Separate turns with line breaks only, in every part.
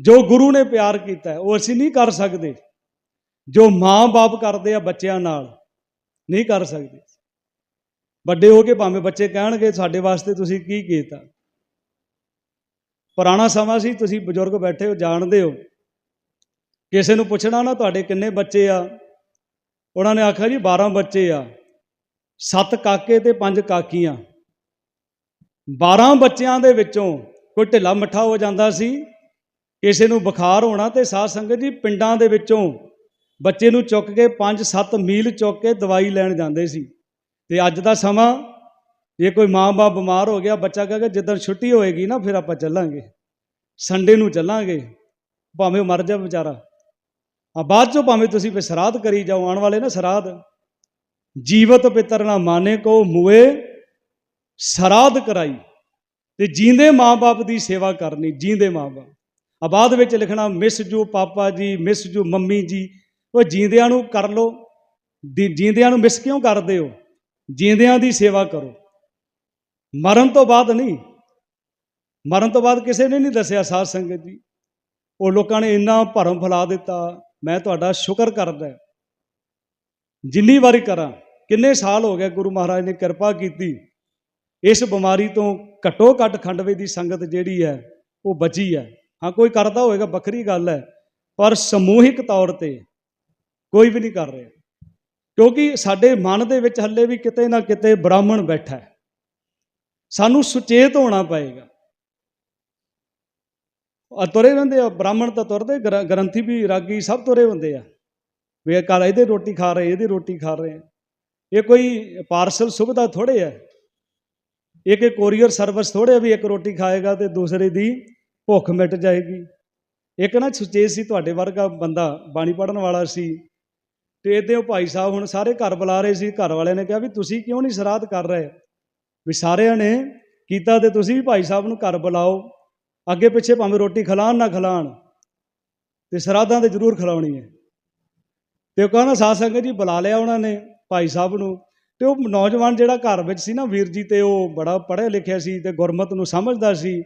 ਜੋ ਗੁਰੂ ਨੇ ਪਿਆਰ ਕੀਤਾ ਉਹ ਅਸੀਂ ਨਹੀਂ ਕਰ ਸਕਦੇ। ਜੋ ਮਾਂ-ਬਾਪ ਕਰਦੇ ਆ ਬੱਚਿਆਂ ਨਾਲ, ਨਹੀਂ ਕਰ ਸਕਦੇ। ਵੱਡੇ ਹੋ ਕੇ ਭਾਵੇਂ ਬੱਚੇ ਕਹਿਣਗੇ, ਸਾਡੇ ਵਾਸਤੇ ਤੁਸੀਂ ਕੀ ਕੀਤਾ? ਪੁਰਾਣਾ ਸਮਾਂ ਸੀ, ਤੁਸੀਂ ਬਜ਼ੁਰਗ ਬੈਠੇ ਹੋ, ਜਾਣਦੇ ਹੋ। ਕਿਸੇ ਨੂੰ ਪੁੱਛਣਾ ਨਾ, ਤੁਹਾਡੇ ਕਿੰਨੇ ਬੱਚੇ ਆ? ਉਹਨਾਂ ਨੇ ਆਖਿਆ ਜੀ 12 ਬੱਚੇ ਆ। ਸੱਤ ਕਾਕੇ ਤੇ ਪੰਜ ਕਾਕੀਆਂ। 12 ਬੱਚਿਆਂ ਦੇ ਵਿੱਚੋਂ ਕੋਈ ਢਿੱਲਾ ਮੱਠਾ ਹੋ ਜਾਂਦਾ ਸੀ ਕਿਸੇ ਨੂੰ ਬੁਖਾਰ ਹੋਣਾ ਤੇ ਸਾਧ ਸੰਗਤ ਜੀ ਪਿੰਡਾਂ ਦੇ ਵਿੱਚੋਂ ਬੱਚੇ ਨੂੰ ਚੁੱਕ ਕੇ 5-7 ਮੀਲ ਚੁੱਕ ਕੇ ਦਵਾਈ ਲੈਣ ਜਾਂਦੇ ਸੀ। ਤੇ ਅੱਜ ਦਾ ਸਮਾਂ, ਜੇ ਕੋਈ ਮਾਂ-ਬਾਪ ਬਿਮਾਰ ਹੋ ਗਿਆ, ਬੱਚਾ ਕਹੇਗਾ, ਜਿੱਦਣ ਛੁੱਟੀ ਹੋਏਗੀ ਨਾ, ਫਿਰ ਆਪਾਂ ਚੱਲਾਂਗੇ। ਸੰਡੇ ਨੂੰ ਚੱਲਾਂਗੇ। ਭਾਵੇਂ ਉਹ ਮਰ ਜਾ ਵਿਚਾਰਾ। ਆ ਬਾਅਦ ਚੋਂ ਭਾਵੇਂ ਤੁਸੀਂ ਫਿਰ ਸਰਾਧ ਕਰੀ ਜਾਓ, ਆਉਣ ਵਾਲੇ ਨਾ ਸਰਾਧ। ਜੀਵਤ ਪਿਤਰ ਨਾ ਮਾਨੇ ਕੋ ਮੂਏ, ਸਰਾਧ ਕਰਾਈ। ਤੇ ਜੀਂਦੇ ਮਾਂ-ਬਾਪ ਦੀ ਸੇਵਾ ਕਰਨੀ, ਜੀਂਦੇ ਮਾਂ-ਬਾਪ। ਆਬਾਦ ਵਿੱਚ ਲਿਖਣਾ, ਮਿਸ ਜੂ ਪਾਪਾ ਜੀ, ਮਿਸ ਜੂ ਮੰਮੀ ਜੀ। ਉਹ ਜੀਂਦਿਆਂ ਨੂੰ ਕਰ ਲੋ ਜੀਂਦਿਆਂ ਨੂੰ ਮਿਸ ਕਿਉਂ ਕਰਦੇ ਹੋ? ਜੀਂਦਿਆਂ ਦੀ ਸੇਵਾ ਕਰੋ। ਮਰਨ ਤੋਂ ਬਾਅਦ ਨਹੀਂ। ਮਰਨ ਤੋਂ ਬਾਅਦ ਕਿਸੇ ਨੇ ਨਹੀਂ ਦੱਸਿਆ ਸਾਧ ਸੰਗਤ ਜੀ। ਉਹ ਲੋਕਾਂ ਨੇ ਇੰਨਾ ਭਰਮ ਫੈਲਾ ਦਿੱਤਾ। ਮੈਂ ਤੁਹਾਡਾ ਸ਼ੁਕਰ ਕਰਦਾ। ਜਿੰਨੀ ਵਾਰੀ ਕਰਾਂ, ਕਿੰਨੇ ਸਾਲ ਹੋ ਗਏ ਗੁਰੂ ਮਹਾਰਾਜ ਨੇ ਕਿਰਪਾ ਕੀਤੀ। ਇਸ ਬਿਮਾਰੀ ਤੋਂ ਘਟੋ ਘੱਟ ਖੰਡਵੇ ਦੀ ਸੰਗਤ ਜਿਹੜੀ ਹੈ, ਉਹ ਬਚੀ ਹੈ। ਹਾਂ, ਕੋਈ ਕਰਦਾ ਹੋਵੇਗਾ, ਵੱਖਰੀ ਗੱਲ ਹੈ, ਪਰ ਸਮੂਹਿਕ ਤੌਰ ਤੇ ਕੋਈ ਵੀ ਨਹੀਂ ਕਰ ਰਿਹਾ। ਕਿਉਂਕਿ ਸਾਡੇ ਮਨ ਦੇ ਵਿੱਚ ਹੱਲੇ ਵੀ ਕਿਤੇ ਨਾ ਕਿਤੇ ਬ੍ਰਾਹਮਣ ਬੈਠਾ ਹੈ। ਸਾਨੂੰ ਸੁਚੇਤ ਹੋਣਾ ਪਏਗਾ। ਆ ਤੁਰੇ ਰਹਿੰਦੇ ਆ, ਬ੍ਰਾਹਮਣ ਤਾਂ ਤੁਰਦੇ, ਗ੍ਰ- ਗ੍ਰੰਥੀ ਵੀ ਰਾਗੀ ਸਭ ਤੁਰੇ ਹੁੰਦੇ ਆ। ਵੀ ਇਹ ਕੱਲ ਇਹਦੇ ਰੋਟੀ ਖਾ ਰਹੇ, ਇਹਦੀ ਰੋਟੀ ਖਾ ਰਹੇ ਇਹ ਕੋਈ ਪਾਰਸਲ ਸੁਵਿਧਾ ਥੋੜੇ ਆ ਇੱਕ ਇੱਕ ਕੋਰੀਅਰ ਸਰਵਿਸ ਥੋੜੇ ਵੀ ਇੱਕ ਰੋਟੀ ਖਾਏਗਾ ਤੇ ਦੂਸਰੇ ਦੀ ਭੁੱਖ ਮਿਟ ਜਾਏਗੀ। ਇੱਕ ਨਾ ਸੁਚੇਤ ਸੀ ਤੁਹਾਡੇ ਵਰਗਾ ਬੰਦਾ, ਬਾਣੀ ਪੜਨ ਵਾਲਾ ਸੀ। ਤੇ ਇਹਦੇ ਉਹ ਭਾਈ ਸਾਹਿਬ ਹੁਣ ਸਾਰੇ ਘਰ ਬੁਲਾ ਰਹੇ ਸੀ, ਘਰ ਵਾਲਿਆਂ ਨੇ ਕਿਹਾ ਵੀ ਤੁਸੀਂ ਕਿਉਂ ਨਹੀਂ ਸਰਾਧ ਕਰ ਰਹੇ? ਵੀ ਸਾਰਿਆਂ ਨੇ ਕੀਤਾ ਤੇ ਤੁਸੀਂ ਵੀ ਭਾਈ ਸਾਹਿਬ ਨੂੰ ਘਰ ਬੁਲਾਓ। ਅੱਗੇ ਪਿੱਛੇ ਭਾਵੇਂ ਰੋਟੀ ਖਿਲਾਣ ਨਾ ਖਿਲਾਣ, ਤੇ ਸਰਾਧਾਂ ਤੇ ਜ਼ਰੂਰ ਖਿਲਾਉਣੀ ਹੈ। ਤੇ ਉਹ ਕਹਿੰਦਾ, ਸਾਧ ਸੰਗਤ ਜੀ, ਬੁਲਾ ਲਿਆ ਉਹਨਾਂ ਨੇ ਭਾਈ ਸਾਹਿਬ ਨੂੰ। ਤੇ ਉਹ ਨੌਜਵਾਨ ਜਿਹੜਾ ਘਰ ਵਿੱਚ ਸੀ ਨਾ ਵੀਰ ਜੀ, ਤੇ ਉਹ ਬੜਾ ਪੜ੍ਹਿਆ ਲਿਖਿਆ ਸੀ ਤੇ ਗੁਰਮਤ ਨੂੰ ਸਮਝਦਾ ਸੀ।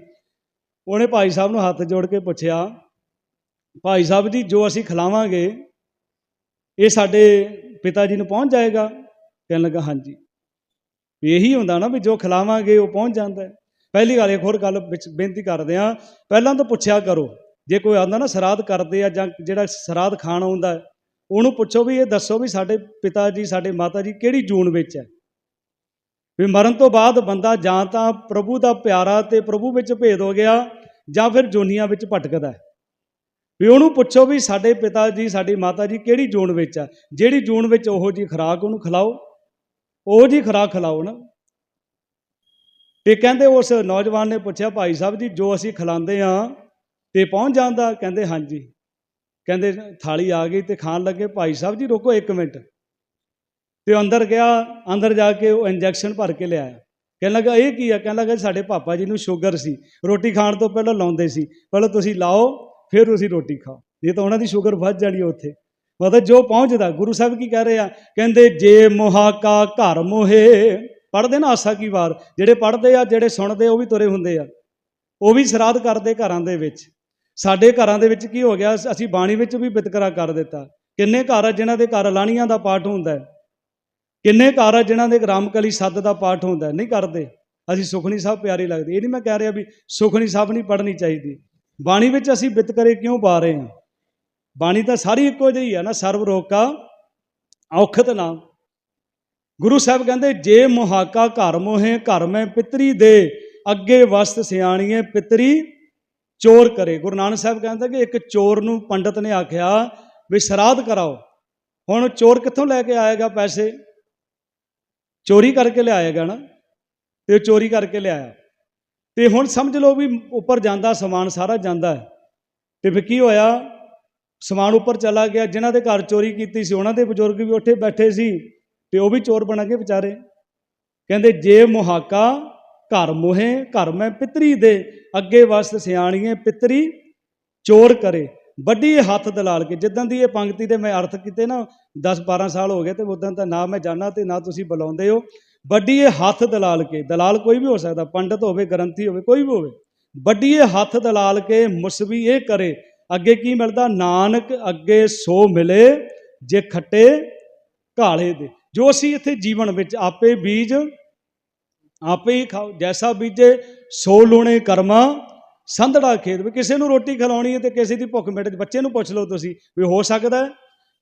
ਉਹਨੇ ਭਾਈ ਸਾਹਿਬ ਨੂੰ ਹੱਥ ਜੋੜ ਕੇ ਪੁੱਛਿਆ, ਭਾਈ ਸਾਹਿਬ ਜੀ, ਜੋ ਅਸੀਂ ਖਿਲਾਵਾਂਗੇ, ਇਹ ਸਾਡੇ ਪਿਤਾ ਜੀ ਨੂੰ ਪਹੁੰਚ ਜਾਏਗਾ? ਕਹਿਣ ਲੱਗਾ, ਹਾਂਜੀ। ਵੀ ਇਹੀ ਹੁੰਦਾ ਨਾ ਵੀ ਜੋ ਖਿਲਾਵਾਂਗੇ, ਉਹ ਪਹੁੰਚ ਜਾਂਦਾ ਹੈ। ਪਹਿਲੀ ਗੱਲ ਇੱਕ ਹੋਰ ਗੱਲ ਵਿੱਚ ਬੇਨਤੀ ਕਰਦੇ ਆ ਪਹਿਲਾਂ ਤਾਂ ਪੁੱਛਿਆ ਕਰੋ। ਜੇ ਕੋਈ ਆਉਂਦਾ ਨਾ ਸਰਾਧ ਕਰਦੇ ਆ ਜਾਂ ਜਿਹੜਾ ਸਰਾਧ ਖਾਣ ਆਉਂਦਾ ਉਹਨੂੰ ਪੁੱਛੋ ਵੀ ਇਹ ਦੱਸੋ ਵੀ ਸਾਡੇ ਪਿਤਾ ਜੀ, ਸਾਡੇ ਮਾਤਾ ਜੀ ਕਿਹੜੀ ਜੂਨ ਵਿੱਚ ਹੈ। ਵੀ ਮਰਨ ਤੋਂ ਬਾਅਦ ਬੰਦਾ ਜਾਂ ਤਾਂ ਪ੍ਰਭੂ ਦਾ ਪਿਆਰਾ ਤੇ ਪ੍ਰਭੂ ਵਿੱਚ ਭੇਦ ਹੋ ਗਿਆ ਜਾਂ ਫਿਰ ਜੋਨੀਆਂ ਵਿੱਚ ਭਟਕਦਾ ਹੈ। ਵੀ ਉਹਨੂੰ ਪੁੱਛੋ ਵੀ ਸਾਡੇ ਪਿਤਾ ਜੀ, ਸਾਡੀ ਮਾਤਾ ਜੀ ਕਿਹੜੀ ਜੂਨ ਵਿੱਚ ਆ? ਜਿਹੜੀ ਜੂਨ ਵਿੱਚ ਉਹੋ ਜੀ ਖੁਰਾਕ ਉਹਨੂੰ ਖਿਲਾਓ। ਉਹ ਜੀ ਖੁਰਾਕ ਖਿਲਾਓ ਨਾ। ਤੇ ਕਹਿੰਦੇ ਉਸ ਨੌਜਵਾਨ ਨੇ ਪੁੱਛਿਆ, ਭਾਈ ਸਾਹਿਬ ਜੀ, ਜੋ ਅਸੀਂ ਖਿਲਾਉਂਦੇ ਆ ਤੇ ਪਹੁੰਚ ਜਾਂਦਾ? ਕਹਿੰਦੇ, ਹਾਂਜੀ। ਕਹਿੰਦੇ, ਥਾਲੀ ਆ ਗਈ ਤੇ ਖਾਣ ਲੱਗੇ। ਭਾਈ ਸਾਹਿਬ ਜੀ, ਰੁਕੋ 1 ਮਿੰਟ। ਤੇ ਅੰਦਰ ਗਿਆ, ਅੰਦਰ ਜਾ ਕੇ ਉਹ ਇੰਜੈਕਸ਼ਨ ਭਰ ਕੇ ਲਿਆਇਆ। ਕਹਿਣ ਲੱਗਾ, ਇਹ ਕੀ ਆ? ਕਹਿਣ ਲੱਗਾ, ਸਾਡੇ ਪਾਪਾ ਜੀ ਨੂੰ ਸ਼ੂਗਰ ਸੀ। ਰੋਟੀ ਖਾਣ ਤੋਂ ਪਹਿਲਾਂ ਲਾਉਂਦੇ ਸੀ। ਪਹਿਲਾਂ ਤੁਸੀਂ ਲਾਓ, ਫਿਰ ਤੁਸੀਂ ਰੋਟੀ ਖਾਓ। ਇਹ ਤਾਂ ਉਹਨਾਂ ਦੀ ਸ਼ੂਗਰ ਵੱਧ ਜਾਣੀ ਉੱਥੇ। ਮਤਲਬ ਜੋ ਪਹੁੰਚਦਾ, ਗੁਰੂ ਸਾਹਿਬ ਕੀ ਕਹਿ ਰਹੇ ਆ? ਕਹਿੰਦੇ, ਜੇ ਮੁਹਾਕਾ ਘਰ ਮੋਹੇ। ਪੜਦੇ ਨਾ ਆਸਾ ਕੀ ਵਾਰ? ਜਿਹੜੇ ਪੜਦੇ ਆ, ਜਿਹੜੇ ਸੁਣਦੇ, ਉਹ ਵੀ ਤੁਰੇ ਹੁੰਦੇ ਆ। ਉਹ ਵੀ ਸਰਾਧ ਕਰਦੇ ਘਰਾਂ ਦੇ ਵਿੱਚ। ਸਾਡੇ ਘਰਾਂ ਦੇ ਵਿੱਚ ਕੀ ਹੋ ਗਿਆ? ਅਸੀਂ ਬਾਣੀ ਵਿੱਚ ਵੀ ਬਿਤਕਰਾ ਕਰ ਦਿੱਤਾ। ਕਿੰਨੇ ਘਰ ਆ ਜਿਨ੍ਹਾਂ ਦੇ ਘਰ ਲਾਣੀਆਂ ਦਾ ਪਾਠ ਹੁੰਦਾ ਹੈ? ਕਿੰਨੇ ਘਰ ਆ ਜਿਨ੍ਹਾਂ ਦੇ ਰਾਮਕਲੀ ਸੱਦ ਦਾ ਪਾਠ ਹੁੰਦਾ ਨਹੀਂ ਕਰਦੇ। ਅਸੀਂ ਸੁਖਣੀ ਸਾਹਿਬ ਪਿਆਰੀ ਲੱਗਦੀ। ਇਹ ਨਹੀਂ ਮੈਂ ਕਹਿ ਰਿਹਾ ਵੀ ਸੁਖਣੀ ਸਾਹਿਬ ਨਹੀਂ ਪੜ੍ਹਨੀ ਚਾਹੀਦੀ। ਬਾਣੀ ਵਿੱਚ ਅਸੀਂ ਵਿਤਕਰੇ ਕਿਉਂ ਪਾ ਰਹੇ ਹਾਂ? ਬਾਣੀ ਤਾਂ ਸਾਰੀ ਇੱਕੋ ਜਿਹੀ ਆ ਨਾ ਸਰਵ ਰੋਕਾ, ਔਖਤ ਨਾਮ ਗੁਰੂ ਸਾਹਿਬ ਕਹਿੰਦੇ, ਜੇ ਮੁਹਾਕਾ ਘਰ ਮੋਹੇ, ਘਰ ਮੈਂ ਪਿਤਰੀ ਦੇ। ਅੱਗੇ ਵਸਤ ਸਿਆਣੀਏ, ਪਿਤਰੀ ਚੋਰ ਕਰੇ। ਗੁਰੂ ਨਾਨਕ ਸਾਹਿਬ ਕਹਿੰਦਾ ਕਿ ਇੱਕ ਚੋਰ ਨੂੰ ਪੰਡਤ ਨੇ ਆਖਿਆ ਵੀ ਸਰਾਧ ਕਰਾਓ। ਹੁਣ ਚੋਰ ਕਿੱਥੋਂ ਲੈ ਕੇ ਆਏਗਾ ਪੈਸੇ? ਚੋਰੀ ਕਰਕੇ ਲਿਆਏਗਾ ਨਾ, ਤੇ ਚੋਰੀ ਕਰਕੇ ਲਿਆਇਆ। ਤੇ ਹੁਣ ਸਮਝ ਲਓ ਵੀ ਉੱਪਰ ਜਾਂਦਾ, ਸਮਾਨ ਸਾਰਾ ਜਾਂਦਾ ਹੈ। ਤੇ ਫਿਰ ਕੀ ਹੋਇਆ? ਸਮਾਨ ਉੱਪਰ ਚਲਾ ਗਿਆ, ਜਿਨ੍ਹਾਂ ਦੇ ਘਰ ਚੋਰੀ ਕੀਤੀ ਸੀ, ਉਹਨਾਂ ਦੇ ਬਜ਼ੁਰਗ ਵੀ ਉੱਥੇ ਬੈਠੇ ਸੀ, ਤੇ ਉਹ ਵੀ ਚੋਰ ਬਣ ਕੇ ਵਿਚਾਰੇ। ਕਹਿੰਦੇ, ਜੇ ਮੁਹਾਕਾ ਘਰ ਮੋਹੇ, ਘਰ ਮੈਂ ਪਿਤਰੀ ਦੇ, ਅੱਗੇ ਵਸਤ ਸਿਆਣੀਏ, ਪਿਤਰੀ ਚੋਰ ਕਰੇ। ਵੱਡੀ ਹੱਥ ਦਲਾਲ ਕੇ, ਜਿੱਦਾਂ ਦੀ ਇਹ ਪੰਕਤੀ ਦੇ ਮੈਂ ਅਰਥ ਕੀਤੇ ਨਾ 10 12 ਸਾਲ ਹੋ ਗਏ ਤੇ ਉਦੋਂ ਤਾਂ ਨਾ ਮੈਂ ਜਾਣਾ ਤੇ ਨਾ ਤੁਸੀਂ ਬੁਲਾਉਂਦੇ ਹੋ। ਵੱਡੀ ਇਹ ਹੱਥ ਦਲਾਲ ਕੇ, ਦਲਾਲ ਕੋਈ ਵੀ ਹੋ ਸਕਦਾ, ਪੰਡਤ ਹੋਵੇ, ਗ੍ਰੰਥੀ ਹੋਵੇ, ਕੋਈ ਵੀ ਹੋਵੇ। ਵੱਡੀਏ ਹੱਥ ਦਲਾਲ ਕੇ ਮੁਸਬੀ ਇਹ ਕਰੇ, ਅੱਗੇ ਕੀ ਮਿਲਦਾ? ਨਾਨਕ ਅੱਗੇ ਸੋ ਮਿਲੇ, ਜੇ ਖੱਟੇ ਕਾਲੇ ਦੇ। ਜੋ ਅਸੀਂ ਇੱਥੇ ਜੀਵਨ ਵਿੱਚ ਆਪੇ ਬੀਜ, ਆਪੇ ਹੀ ਖਾਓ, ਜੈਸਾ ਬੀਜੇ, ਸੋ ਲੂਣੇ ਕਰਮਾ। ਸੰਧੜਾ ਖੇਤ ਵੀ ਕਿਸੇ ਨੂੰ ਰੋਟੀ ਖਿਲਾਉਣੀ ਹੈ ਤੇ ਕਿਸੇ ਦੀ ਭੁੱਖ ਮਿਟ ਬੱਚੇ ਨੂੰ ਪੁੱਛ ਲਓ ਤੁਸੀਂ ਵੀ ਹੋ ਸਕਦਾ ਹੈ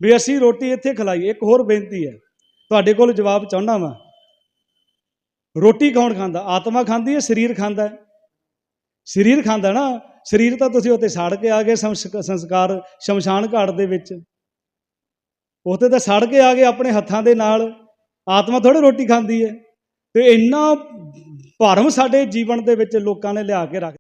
ਵੀ ਅਸੀਂ ਰੋਟੀ ਇੱਥੇ ਖਿਲਾਈ ਇੱਕ ਹੋਰ ਬੇਨਤੀ ਹੈ, ਤੁਹਾਡੇ ਕੋਲ ਜਵਾਬ ਚਾਹੁੰਦਾ ਮੈਂ ਰੋਟੀ ਕੌਣ ਖਾਂਦਾ? ਆਤਮਾ ਖਾਂਦੀ ਹੈ, ਸਰੀਰ ਖਾਂਦਾ ਹੈ? ਸਰੀਰ ਖਾਂਦਾ ਨਾ, ਸਰੀਰ ਤਾਂ ਤੁਸੀਂ ਉੱਤੇ ਸੜ ਕੇ ਆ ਗਏ ਸੰਸਕ- ਸੰਸਕਾਰ, ਸ਼ਮਸ਼ਾਨ ਘਾਟ ਦੇ ਵਿੱਚ। ਉੱਥੇ ਤਾਂ ਸੜ ਕੇ ਆ ਗਏ ਆਪਣੇ ਹੱਥਾਂ ਦੇ ਨਾਲ। ਆਤਮਾ ਥੋੜੀ ਰੋਟੀ ਖਾਂਦੀ ਹੈ। ਤੇ ਇੰਨਾ ਭਰਮ ਸਾਡੇ ਜੀਵਨ ਦੇ ਵਿੱਚ ਲੋਕਾਂ ਨੇ ਲਿਆ ਕੇ ਰੱਖ